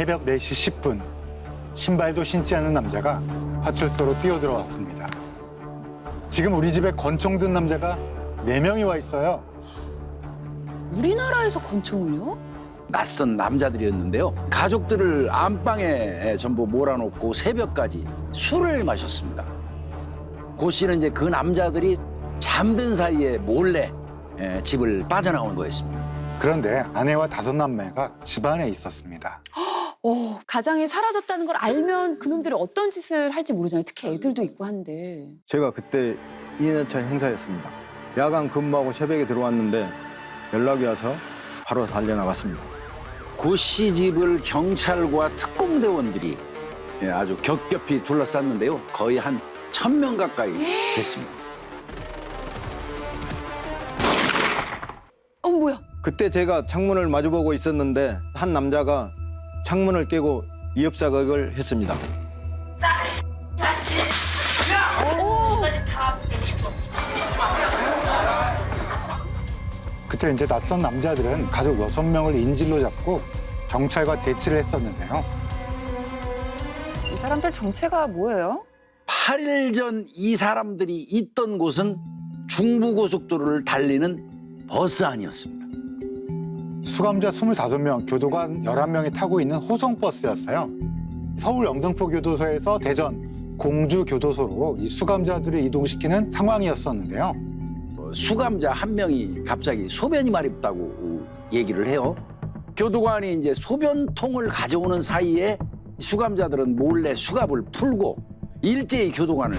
새벽 4시 10분 신발도 신지 않은 남자가 파출소로 뛰어들어왔습니다. 지금 우리 집에 권총 든 남자가 네명이와 있어요. 우리나라에서 권총을요? 낯선 남자들이었는데요. 가족들을 안방에 전부 몰아놓고 새벽까지 술을 마셨습니다. 고 씨는 이제 그 남자들이 잠든 사이에 몰래 예, 집을 빠져나온 거였습니다. 그런데 아내와 다섯 남매가 집 안에 있었습니다. 어, 가장이 사라졌다는 걸 알면 그놈들이 어떤 짓을 할지 모르잖아요. 특히 애들도 있고 한데. 제가 그때 2년차 형사였습니다. 야간 근무하고 새벽에 들어왔는데 연락이 와서 바로 달려나갔습니다. 고씨 집을 경찰과 특공대원들이 예, 아주 겹겹이 둘러쌌는데요. 거의 한 천 명 가까이 됐습니다. 어, 뭐야? 그때 제가 창문을 마주보고 있었는데 한 남자가 창문을 깨고 이업 사격을 했습니다. 그때 이제 낯선 남자들은 가족 여섯 명을 인질로 잡고 경찰과 대치를 했었는데요. 이 사람들 정체가 뭐예요? 8일 전 이 사람들이 있던 곳은 중부고속도로를 달리는 버스 안이었습니다. 수감자 25명, 교도관 11명이 타고 있는 호송버스였어요. 서울 영등포 교도소에서 대전 공주 교도소로 이 수감자들을 이동시키는 상황이었었는데요. 어, 수감자 한 명이 갑자기 소변이 마렵다고 얘기를 해요. 교도관이 이제 소변통을 가져오는 사이에 수감자들은 몰래 수갑을 풀고 일제히 교도관을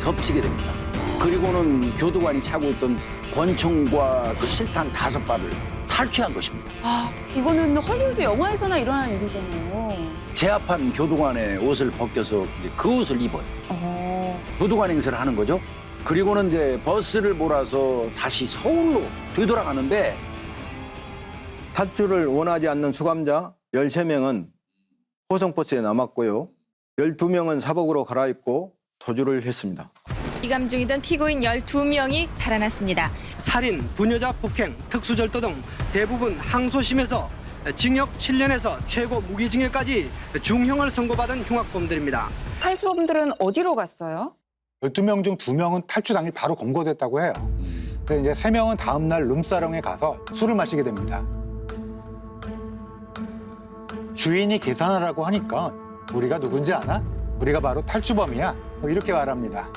덮치게 됩니다. 그리고는 교도관이 차고 있던 권총과 그 실탄 다섯 발을 탈취한 것입니다. 아, 이거는 헐리우드 영화에서나 일어나는 일이잖아요. 제압한 교도관의 옷을 벗겨서 이제 그 옷을 입어요. 어, 교도관 행세를 하는 거죠. 그리고는 이제 버스를 몰아서 다시 서울로 되돌아가는데 탈출을 원하지 않는 수감자 13명은 호송버스에 남았고요. 12명은 사복으로 갈아입고 도주를 했습니다. 이감 중이던 피고인 12명이 달아났습니다. 살인, 부녀자 폭행, 특수절도 등 대부분 항소심에서 징역 7년에서 최고 무기징역까지 중형을 선고받은 흉악범들입니다. 탈주범들은 어디로 갔어요? 12명 중 2명은 탈주 당일 바로 검거됐다고 해요. 근데 이제 3명은 다음 날 룸사롱에 가서 술을 마시게 됩니다. 주인이 계산하라고 하니까 우리가 누군지 아나? 우리가 바로 탈주범이야. 뭐 이렇게 말합니다.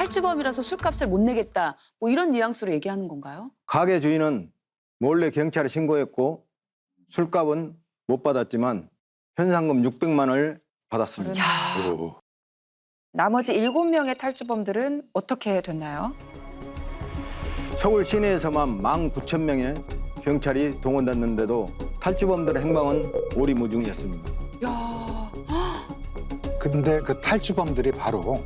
탈주범이라서 술값을 못 내겠다. 뭐 이런 뉘앙스로 얘기하는 건가요? 가게 주인은 몰래 경찰에 신고했고 술값은 못 받았지만 현상금 600만 원을 받았습니다. 야, 나머지 7명의 탈주범들은 어떻게 됐나요? 서울 시내에서만 1만 9천 명의 경찰이 동원됐는데도 탈주범들의 행방은 오리무중이었습니다. 야, 근데 그 탈주범들이 바로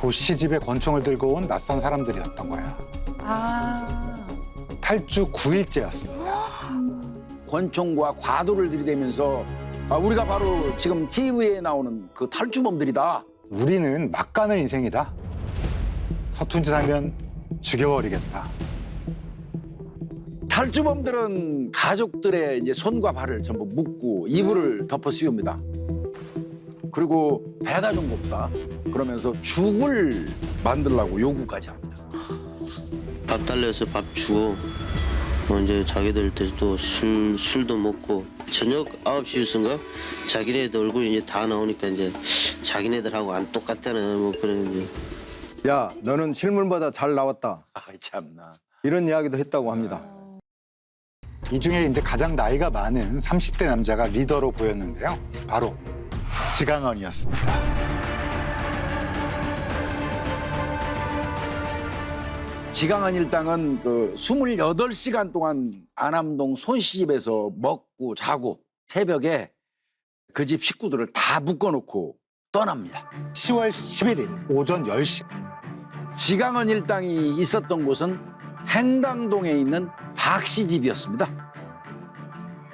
고씨 집에 권총을 들고 온 낯선 사람들이었던 거예요. 아, 탈주 9일째였습니다. 권총과 과도를 들이대면서 아, 우리가 바로 지금 TV에 나오는 그 탈주범들이다. 우리는 막 가는 인생이다. 서툰 짓 하면 죽여버리겠다. 탈주범들은 가족들의 이제 손과 발을 전부 묶고 이불을 덮어 씌웁니다. 그리고 배가 좀 고프다. 그러면서 죽을 만들라고 요구까지 합니다. 밥 달래서 밥 주고 뭐 이제 자기들 때도 술 술도 먹고 저녁 9시 뉴스인가 자기네들 얼굴이 이제 다 나오니까 이제 자기네들하고 안 똑같다는 뭐 그런 이제 야, 너는 실물보다 잘 나왔다. 아 참나. 이런 이야기도 했다고 합니다. 이 중에 이제 가장 나이가 많은 30대 남자가 리더로 보였는데요. 바로 지강원이었습니다. 지강한 일당은 그 28시간 동안 안암동 손씨 집에서 먹고 자고 새벽에 그 집 식구들을 다 묶어놓고 떠납니다. 10월 11일 오전 10시 지강은 일당이 있었던 곳은 행당동에 있는 박씨 집이었습니다.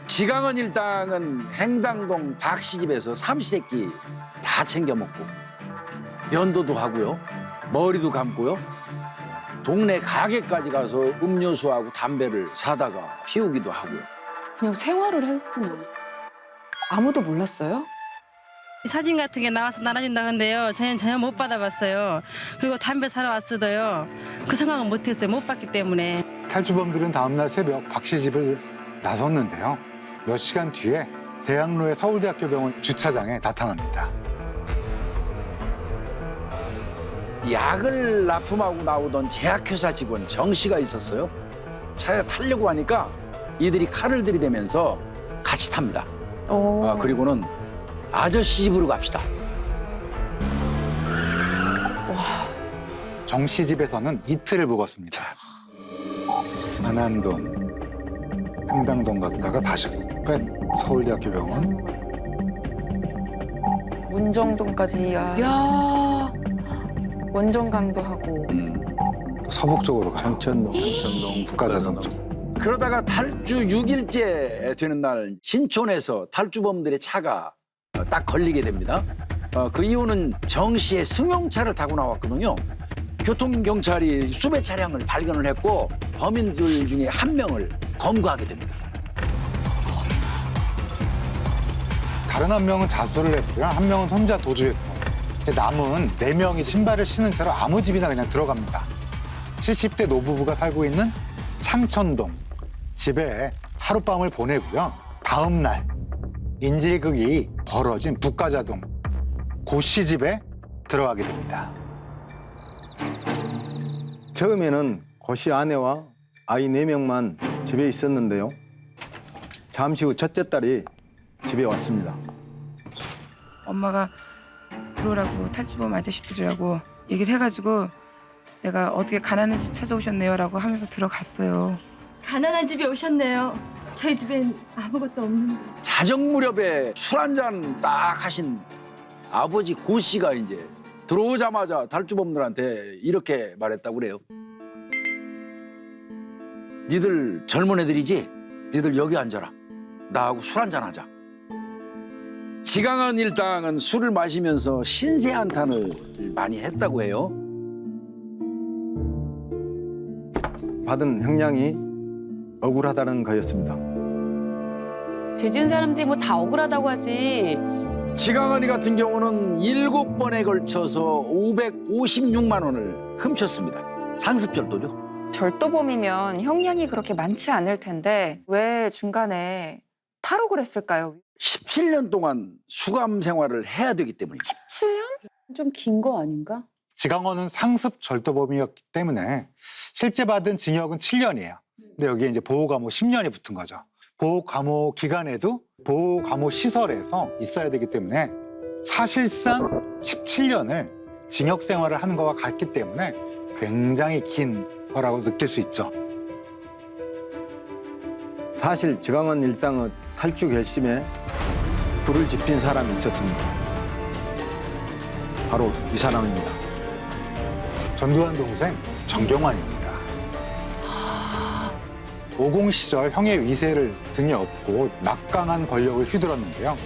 지강은 일당은 행당동 박씨 집에서 삼시세끼 다 챙겨 먹고 면도도 하고요, 머리도 감고요, 동네 가게까지 가서 음료수하고 담배를 사다가 피우기도 하고요. 그냥 생활을 했구나. 아무도 몰랐어요? 사진 같은 게 나와서 나눠준다는데요. 저는 전혀 못 받아봤어요. 그리고 담배 사러 왔어도요. 그 생각은 못했어요. 못 봤기 때문에. 탈주범들은 다음날 새벽 박 씨 집을 나섰는데요. 몇 시간 뒤에 대학로의 서울대학교 병원 주차장에 나타납니다. 약을 납품하고 나오던 제약회사 직원 정 씨가 있었어요. 차에 타려고 하니까 이들이 칼을 들이대면서 같이 탑니다. 어. 아, 그리고는 아저씨 집으로 갑시다. 정 씨 집에서는 이틀을 묵었습니다. 안암동, 행당동 갔다가 다시 뺀 서울대학교 병원, 문정동까지 야, 야 원정강도 하고 음. 또 서북 쪽으로 가요. 정천동. 전동 북가자동 쪽. 그러다가 탈주 6일째 되는 날 신촌에서 탈주범들의 차가 어, 딱 걸리게 됩니다. 어, 그 이유는 정 씨의 승용차를 타고 나왔거든요. 교통경찰이 수배 차량을 발견을 했고 범인들 중에 한 명을 검거하게 됩니다. 다른 한 명은 자수를 했고요. 한 명은 혼자 도주했고. 남은 네 명이 신발을 신은 채로 아무 집이나 그냥 들어갑니다. 70대 노부부가 살고 있는 창천동 집에 하룻밤을 보내고요. 다음 날 인질극이 벌어진 북가자동 고씨 집에 들어가게 됩니다. 처음에는 고씨 아내와 아이 네명만 집에 있었는데요. 잠시 후 첫째 딸이 집에 왔습니다. 엄마가 들어오라고 탈주범 아저씨들이라고 얘기를 해가지고 내가 어떻게 가난한 집 찾아오셨네요라고 하면서 들어갔어요. 가난한 집에 오셨네요. 저희 집엔 아무것도 없는데. 자정 무렵에 술 한 잔 딱 하신 아버지 고 씨가 이제 들어오자마자 탈주범들한테 이렇게 말했다고 그래요. 니들 젊은 애들이지? 니들 여기 앉아라. 나하고 술 한잔 하자. 지강한 일당은 술을 마시면서 신세 한탄을 많이 했다고 해요. 받은 형량이 억울하다는 거였습니다. 죄 지은 사람들이 뭐 다 억울하다고 하지. 지강한이 같은 경우는 일곱 번에 걸쳐서 556만 원을 훔쳤습니다. 상습절도죠. 절도범이면 형량이 그렇게 많지 않을 텐데 왜 중간에 탈옥을 했을까요? 17년 동안 수감 생활을 해야 되기 때문이죠. 17년? 좀 긴 거 아닌가? 지강원은 상습 절도범이었기 때문에 실제 받은 징역은 7년이에요. 근데 여기에 이제 보호 감호 10년이 붙은 거죠. 보호 감호 기간에도 보호 감호 시설에서 있어야 되기 때문에 사실상 17년을 징역 생활을 하는 것과 같기 때문에 굉장히 긴 거라고 느낄 수 있죠. 사실 지강원 일당의 탈주 결심에 불을 지핀 사람이 있었습니다. 바로 이 사람입니다. 전두환 동생 정경환입니다. 50 시절 형의 위세를 등에 업고 막강한 권력을 휘둘렀는데요.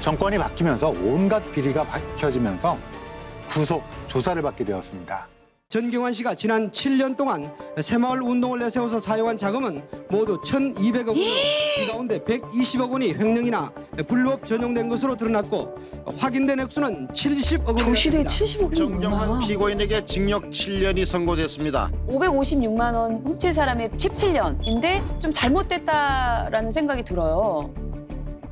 정권이 바뀌면서 온갖 비리가 밝혀지면서 구속 조사를 받게 되었습니다. 전경환 씨가 지난 7년 동안 새마을 운동을 내세워서 사용한 자금은 모두 1,200억 원으로 이 가운데 120억 원이 횡령이나 불법 전용된 것으로 드러났고 확인된 액수는 70억 원이었습니다. 조실에 70억이나 정경환 피고인에게 징역 7년이 선고됐습니다. 556만 원 훔친 사람의 17년인데 좀 잘못됐다라는 생각이 들어요.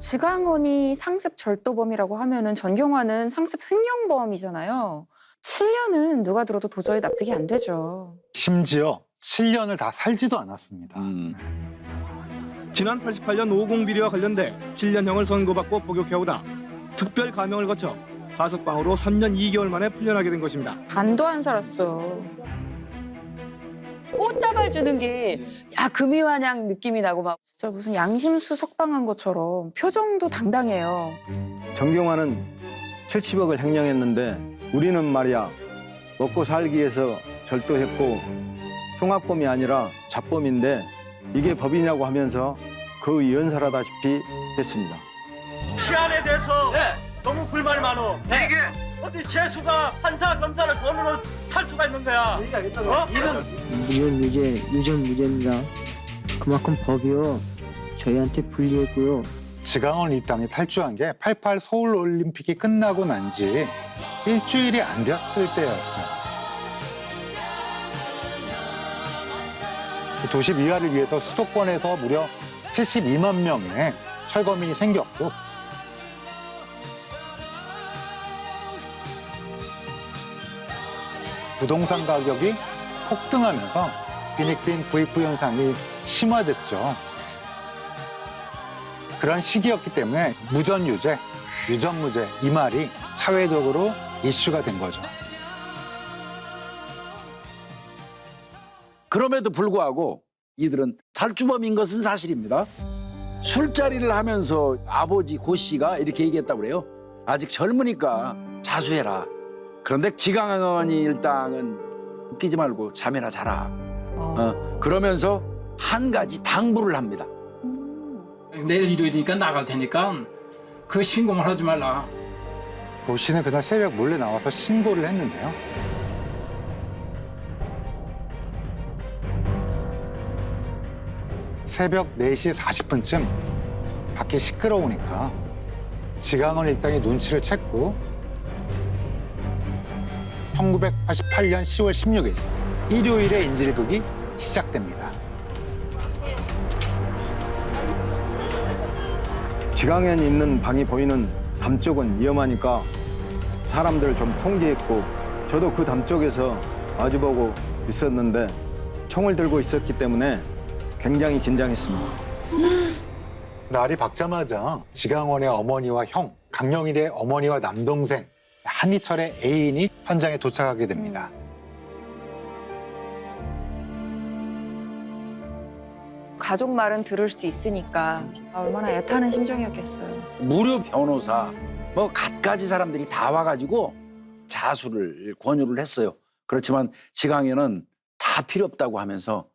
지강원이 상습 절도범이라고 하면은 전경환은 상습 횡령범이잖아요. 7년은 누가 들어도 도저히 납득이 안 되죠. 심지어 7년을 다 살지도 않았습니다. 음. 지난 88년 50 비리와 관련돼 7년형을 선고받고 복역해오다 특별 감형을 거쳐 가석방으로 3년 2개월 만에 풀려나게 된 것입니다. 반도 안 살았어. 꽃다발 주는 게 야 금이환양 느낌이 나고 막 진짜 무슨 양심수 석방한 것처럼 표정도 당당해요. 정경환은 70억을 횡령했는데 우리는 말이야 먹고 살기 위해서 절도했고 흉악범이 아니라 잡범인데 이게 법이냐고 하면서 그 연설하다시피 했습니다. 시안에 대해서 너무 불만이 많어. 이게 어디 재수가 판사 검사를 돈으로 살 수가 있는 거야. 어? 무전 무죄, 유전 무죄입니다. 그만큼 법이요 저희한테 불리했고요. 지강원 일당이 탈주한 게 88 서울 올림픽이 끝나고 난지 일주일이 안 됐을 때였어요. 도시 미화를 위해서 수도권에서 무려 72만 명의 철거민이 생겼고 부동산 가격이 폭등하면서 빈익빈 부익부 현상이 심화됐죠. 그런 시기였기 때문에 무전유죄, 유전무죄 이 말이 사회적으로 이슈가 된 거죠. 그럼에도 불구하고 이들은 탈주범인 것은 사실입니다. 술자리를 하면서 아버지 고 씨가 이렇게 얘기했다고 그래요. 아직 젊으니까 자수해라. 그런데 지강원이 일당은 웃기지 말고 잠이나 자라. 어, 그러면서 한 가지 당부를 합니다. 내일 일요일이니까 나갈 테니까 그 신고만 하지 말라. 고 씨는 그날 새벽 몰래 나와서 신고를 했는데요. 새벽 4시 40분쯤 밖이 시끄러우니까 지강원 일당이 눈치를 챘고 1988년 10월 16일 일요일에 인질극이 시작됩니다. 지강현이 있는 방이 보이는 담 쪽은 위험하니까 사람들을 좀 통제했고 저도 그 담 쪽에서 마주보고 있었는데 총을 들고 있었기 때문에 굉장히 긴장했습니다. 날이 밝자마자 지강원의 어머니와 형, 강영일의 어머니와 남동생, 한희철의 애인이 현장에 도착하게 됩니다. 가족 말은 들을 수도 있으니까 아, 얼마나 애타는 심정이었겠어요. 무료 변호사 뭐 갖가지 사람들이 다 와가지고 자수를 권유를 했어요. 그렇지만 지강현은 다 필요 없다고 하면서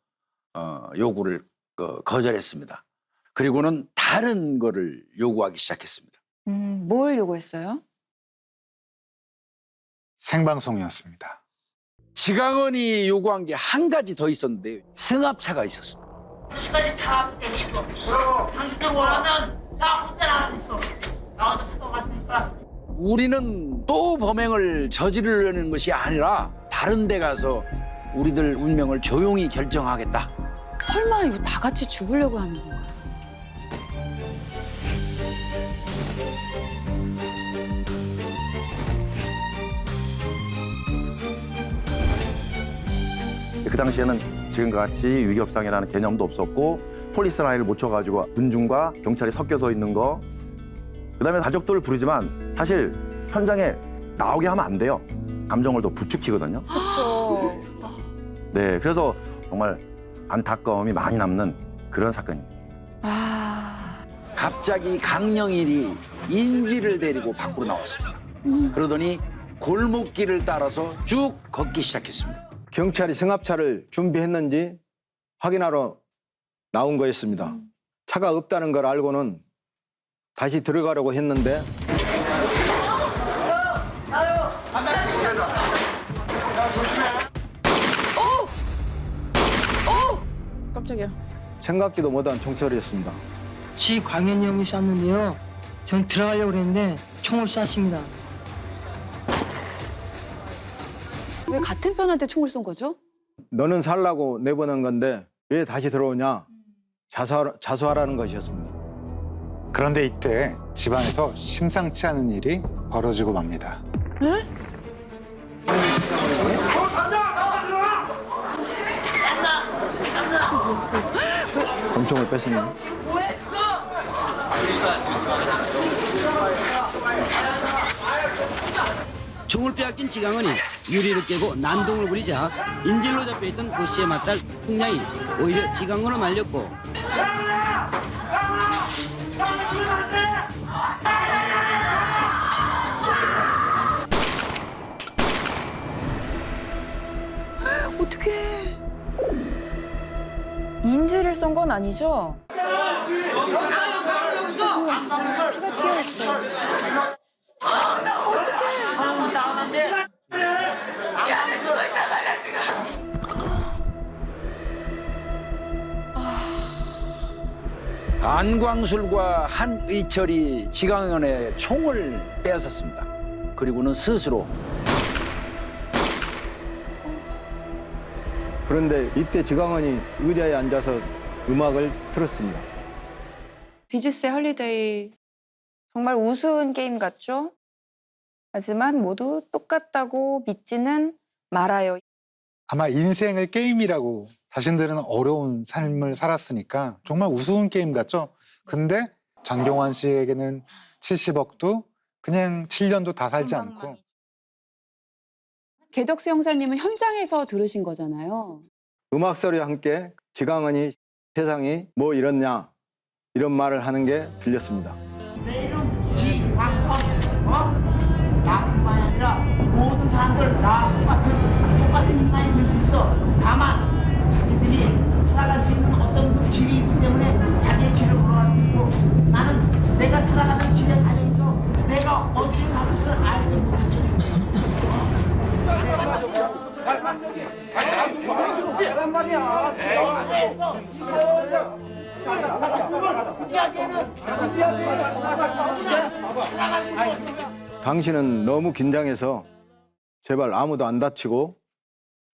어, 요구를 어, 거절했습니다. 그리고는 다른 거를 요구하기 시작했습니다. 음, 뭘 요구했어요? 생방송이었습니다. 지강원이 요구한 게 한 가지 더 있었는데 승합차가 있었습니다. 시까지 차 앞에 있고 당신들 원하면 나 혼자 나가 있어 나와도 살것 같으니까 우리는 또 범행을 저지르려는 것이 아니라 다른 데 가서 우리들 운명을 조용히 결정하겠다. 설마 이거 다 같이 죽으려고 하는 건가? 그 당시에는 지금과 같이 위기협상이라는 개념도 없었고 폴리스 라인을 못 쳐가지고 군중과 경찰이 섞여서 있는 거 그다음에 가족들을 부르지만 사실 현장에 나오게 하면 안 돼요 감정을 더 부추기거든요 그렇죠. 네 그래서 정말 안타까움이 많이 남는 그런 사건입니다 아, 갑자기 강령일이 인지를 데리고 밖으로 나왔습니다. 그러더니 골목길을 따라서 쭉 걷기 시작했습니다. 경찰이 승합차를 준비했는지 확인하러 나온 거였습니다. 차가 없다는 걸 알고는 다시 들어가려고 했는데 깜짝이야. 생각지도 못한 총소리였습니다. 지 광현 형이 쐈는데요 전 들어가려고 그랬는데 총을 쐈습니다 왜 같은 편한테 총을 쏜 거죠? 너는 살라고 내보낸 건데 왜 다시 들어오냐? 자수하, 자수하라는 것이었습니다. 그런데 이때 집안에서 심상치 않은 일이 벌어지고 맙니다. 권총을 뺐습니 총을 빼앗긴 지강원이 유리를 깨고 난동을 부리자 인질로 잡혀있던 고 씨의 맏딸 풍량이 오히려 지강원을 말렸고 어떻게? 인지를 쏜건 아니죠? 안광술과 한의철이 지강원의 총을 빼앗았습니다. 그리고는 스스로 그런데 이때 지강원이 의자에 앉아서 음악을 틀었습니다. 비지스의 헐리데이 정말 우스운 게임 같죠? 하지만 모두 똑같다고 믿지는 말아요. 아마 인생을 게임이라고 자신들은 어려운 삶을 살았으니까 정말 우스운 게임 같죠? 근데 전경환 씨에게는 70억도 그냥 7년도 다 살지 않고 개덕수 형사님은 현장에서 들으신 거잖아요. 음악 소리와 함께 지강원이 세상이 뭐 이렇냐 이런 말을 하는 게 들렸습니다. 나뿐만 아니라 모든 사람들 나 당신은 너무 긴장해서 제발 아무도 안 다치고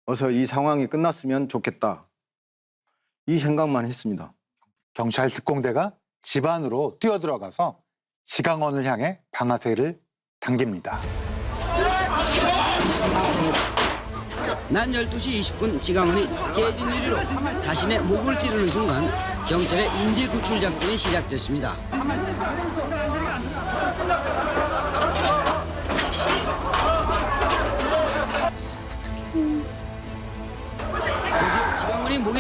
어서 이 상황이 끝났으면 좋겠다. 이 생각만 했습니다. 경찰 특공대가 집 안으로 뛰어들어가서 지강원을 향해 방아쇠를 당깁니다. 낮 12시 20분 지강원이 깨진 유리로 자신의 목을 찌르는 순간 경찰의 인질 구출 작전이 시작됐습니다.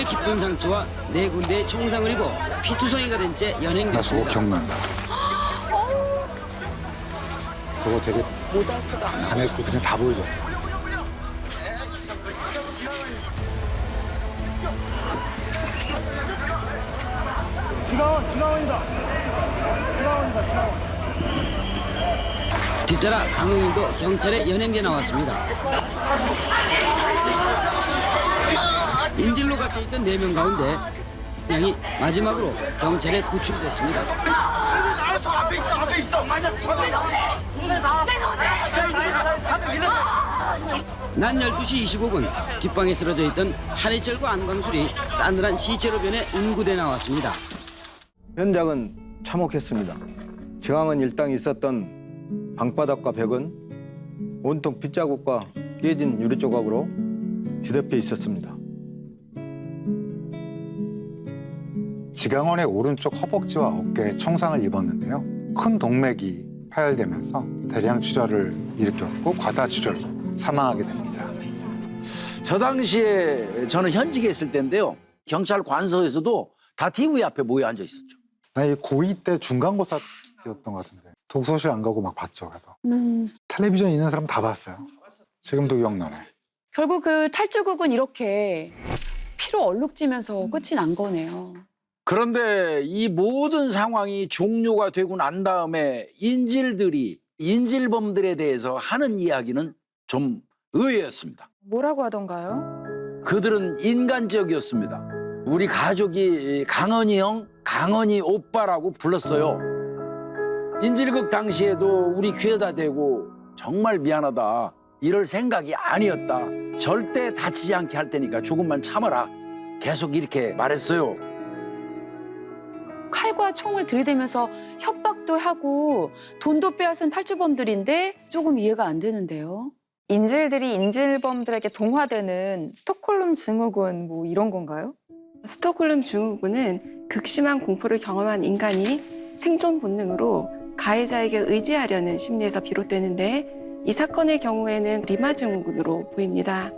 목에 깊은 상처와 네 군데의 총상을 입어 피투성이가 된 채 나 저거 연행됐습니다. 기억난다. 저거 되게 안 했고 그냥 다 보여줬어. 뒤따라 강용인도 경찰에 연행돼 나왔습니다. 인질로 갇혀있던 네 명 가운데 양이 마지막으로 경찰에 구출됐습니다. 저 앞에 있어, 앞에 있어. 낮 12시 25분 뒷방에 쓰러져 있던 한해철과 안광술이 싸늘한 시체로 변해 운구돼 나왔습니다. 현장은 참혹했습니다. 지강원 일당이 있었던 방바닥과 벽은 온통 빗자국과 깨진 유리 조각으로 뒤덮여 있었습니다. 지강원의 오른쪽 허벅지와 어깨에 청상을 입었는데요. 큰 동맥이 파열되면서 대량 출혈을 일으켰고 과다 출혈로 사망하게 됩니다. 저 당시에 저는 현직에 있을 때인데요. 경찰 관서에서도 다 TV 앞에 모여 앉아 있었죠. 나이 고2 때 중간고사 때였던 것 같은데 독서실 안 가고 막 봤죠. 그래서 음, 텔레비전 있는 사람 다 봤어요. 지금도 기억나네. 결국 그 탈주국은 이렇게 피로 얼룩지면서 끝이 난 거네요. 그런데 이 모든 상황이 종료가 되고 난 다음에 인질들이 인질범들에 대해서 하는 이야기는 좀 의외였습니다. 뭐라고 하던가요? 그들은 인간적이었습니다. 우리 가족이 강원이 형, 강원이 오빠라고 불렀어요. 인질극 당시에도 우리 귀에다 대고 정말 미안하다. 이럴 생각이 아니었다. 절대 다치지 않게 할 테니까 조금만 참아라. 계속 이렇게 말했어요. 칼과 총을 들이대면서 협박도 하고 돈도 빼앗은 탈주범들인데 조금 이해가 안 되는데요. 인질들이 인질범들에게 동화되는 스톡홀름 증후군 뭐 이런 건가요? 스톡홀름 증후군은 극심한 공포를 경험한 인간이 생존 본능으로 가해자에게 의지하려는 심리에서 비롯되는데 이 사건의 경우에는 리마 증후군으로 보입니다.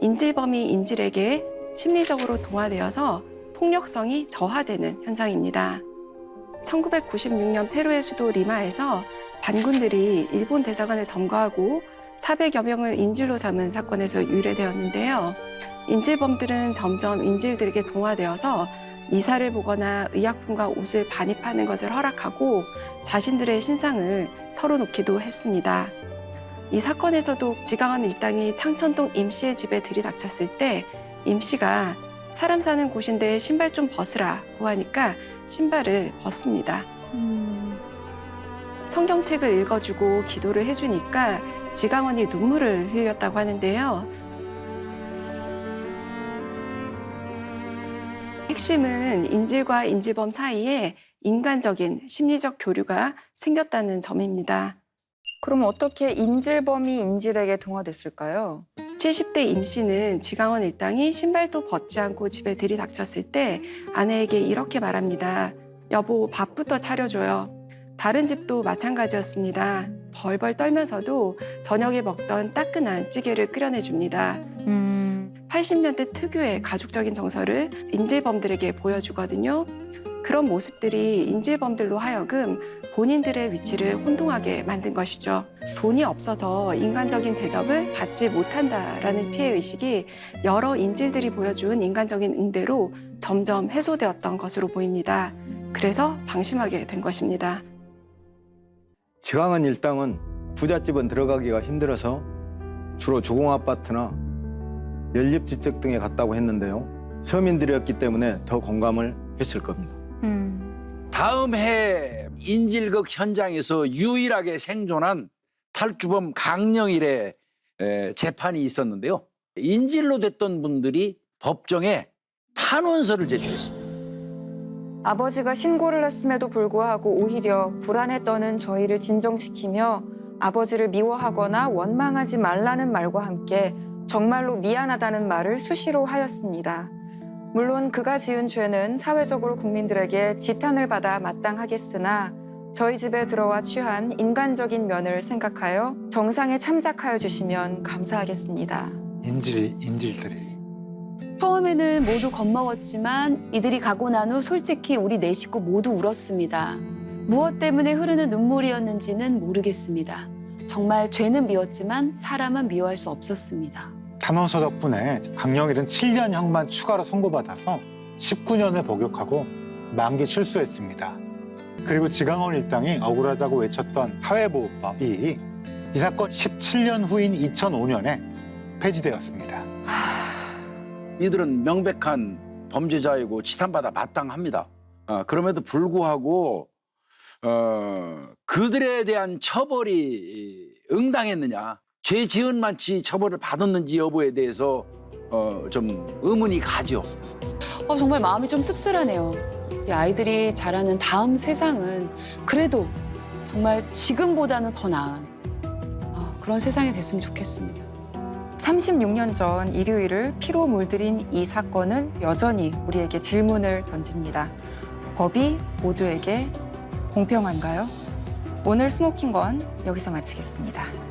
인질범이 인질에게 심리적으로 동화되어서 폭력성이 저하되는 현상입니다. 1996년 페루의 수도 리마에서 반군들이 일본 대사관을 점거하고 400여 명을 인질로 삼은 사건에서 유래되었는데요. 인질범들은 점점 인질들에게 동화되어서 미사를 보거나 의약품과 옷을 반입하는 것을 허락하고 자신들의 신상을 털어놓기도 했습니다. 이 사건에서도 지강원 일당이 창천동 임 씨의 집에 들이닥쳤을 때 임 씨가 사람 사는 곳인데 신발 좀 벗으라고 하니까 신발을 벗습니다. 성경책을 읽어주고 기도를 해주니까 지강원이 눈물을 흘렸다고 하는데요. 핵심은 인질과 인질범 사이에 인간적인 심리적 교류가 생겼다는 점입니다. 그럼 어떻게 인질범이 인질에게 동화됐을까요? 70대 임 씨는 지강원 일당이 신발도 벗지 않고 집에 들이닥쳤을 때 아내에게 이렇게 말합니다. 여보, 밥부터 차려줘요. 다른 집도 마찬가지였습니다. 벌벌 떨면서도 저녁에 먹던 따끈한 찌개를 끓여내줍니다. 80년대 특유의 가족적인 정서를 인질범들에게 보여주거든요. 그런 모습들이 인질범들로 하여금 본인들의 위치를 혼동하게 만든 것이죠. 돈이 없어서 인간적인 대접을 받지 못한다라는 피해의식이 여러 인질들이 보여준 인간적인 응대로 점점 해소되었던 것으로 보입니다. 그래서 방심하게 된 것입니다. 지강은 일당은 부잣집은 들어가기가 힘들어서 주로 조공 아파트나 연립주택 등에 갔다고 했는데요. 서민들이었기 때문에 더 공감을 했을 겁니다. 다음 해 인질극 현장에서 유일하게 생존한 탈주범 강령일의 에, 재판이 있었는데요. 인질로 됐던 분들이 법정에 탄원서를 제출했습니다. 아버지가 신고를 했음에도 불구하고 오히려 불안에 떠는 저희를 진정시키며 아버지를 미워하거나 원망하지 말라는 말과 함께 정말로 미안하다는 말을 수시로 하였습니다. 물론 그가 지은 죄는 사회적으로 국민들에게 지탄을 받아 마땅하겠으나 저희 집에 들어와 취한 인간적인 면을 생각하여 정상에 참작하여 주시면 감사하겠습니다. 인질 인질들이 처음에는 모두 겁먹었지만 이들이 가고 난 후 솔직히 우리 네 식구 모두 울었습니다. 무엇 때문에 흐르는 눈물이었는지는 모르겠습니다. 정말 죄는 미웠지만 사람은 미워할 수 없었습니다. 탄원서 덕분에 강령일은 7년형만 추가로 선고받아서 19년을 복역하고 만기 출소했습니다. 그리고 지강원 일당이 억울하다고 외쳤던 사회보호법이 이 사건 17년 후인 2005년에 폐지되었습니다. 이들은 명백한 범죄자이고 지탄받아 마땅합니다. 아, 그럼에도 불구하고 어, 그들에 대한 처벌이 응당했느냐, 죄 지은 만치 처벌을 받았는지 여부에 대해서 어, 좀 의문이 가죠. 어, 정말 마음이 좀 씁쓸하네요. 우리 아이들이 자라는 다음 세상은 그래도 정말 지금보다는 더 나은 어, 그런 세상이 됐으면 좋겠습니다. 36년 전 일요일을 피로 물들인 이 사건은 여전히 우리에게 질문을 던집니다. 법이 모두에게 공평한가요? 오늘 스모킹건 여기서 마치겠습니다.